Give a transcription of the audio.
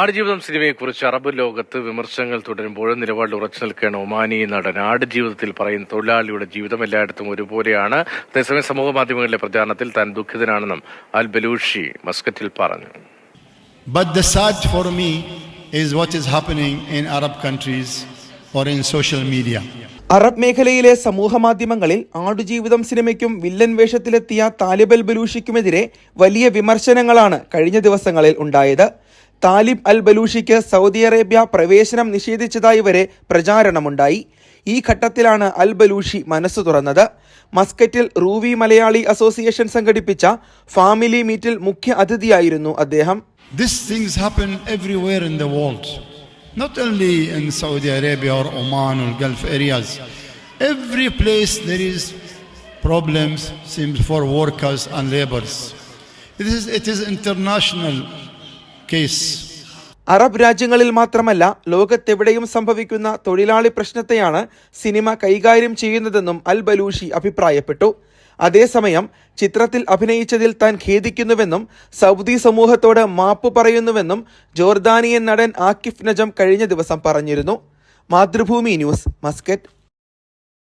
ആടുജീവിതം സിനിമയെക്കുറിച്ച് അറബ് ലോകത്ത് വിമർശനങ്ങൾ തുടരുമ്പോഴും നിലപാടിൽ ഉറച്ചു നിൽക്കുകയാണ് ഒമാനി നടൻ ആടുജീവിതത്തിൽ പറയുന്ന തൊഴിലാളിയുടെ ജീവിതം എല്ലായിടത്തും ഒരുപോലെയാണ്. അതേസമയം സമൂഹ മാധ്യമങ്ങളിലെ പ്രചാരണത്തിൽ താൻ ദുഃഖിതനാണെന്നും അൽ ബലൂഷി മസ്കറ്റിൽ പറഞ്ഞു. But the sad for me is what is happening in Arab countries or in social media. Arab മേഖലയിലെ സമൂഹമാധ്യമങ്ങളിൽ ആടുജീവിതം സിനിമയ്ക്കും വില്ലൻ വേഷത്തിലെത്തിയ താലിബൽ ബലൂഷിക്കുമെതിരെ വലിയ വിമർശനങ്ങളാണ് കഴിഞ്ഞ ദിവസങ്ങളിൽ ഉണ്ടായത്. താലിബ് അൽ ബലൂഷിക്ക് സൗദി അറേബ്യ പ്രവേശനം നിഷേധിച്ചതായി വരെ പ്രചാരണമുണ്ടായി ഈ ഘട്ടത്തിലാണ് അൽ ബലൂഷി മനസ്സു തുറന്നത് മസ്കറ്റിൽ റൂവി മലയാളി അസോസിയേഷൻ സംഘടിപ്പിച്ച ഫാമിലി മീറ്റിൽ മുഖ്യ അതിഥിയായിരുന്നു അദ്ദേഹം These things happen everywhere in the world, not only in Saudi Arabia or Oman or Gulf areas. Every place there is problems seems for workers and laborers. It is, it is international case. അറബ് രാജ്യങ്ങളിൽ മാത്രമല്ല ലോകത്തെവിടെയും സംഭവിക്കുന്ന തൊഴിലാളി പ്രശ്നത്തെയാണ് cinema കൈകാര്യം ചെയ്യുന്നതെന്നും അൽ Balushi അഭിപ്രായപ്പെട്ടു. അതേസമയം ചിത്രത്തിൽ അഭിനയിച്ചതിൽ താൻ ഖേദിക്കുന്നുവെന്നും സൗദി സമൂഹത്തോട് മാപ്പ് പറയുന്നുവെന്നും ജോർദാനിയൻ നടൻ ആക്കിഫ് നജം കഴിഞ്ഞ ദിവസം പറഞ്ഞിരുന്നു. Mathrubhumi news Muscat.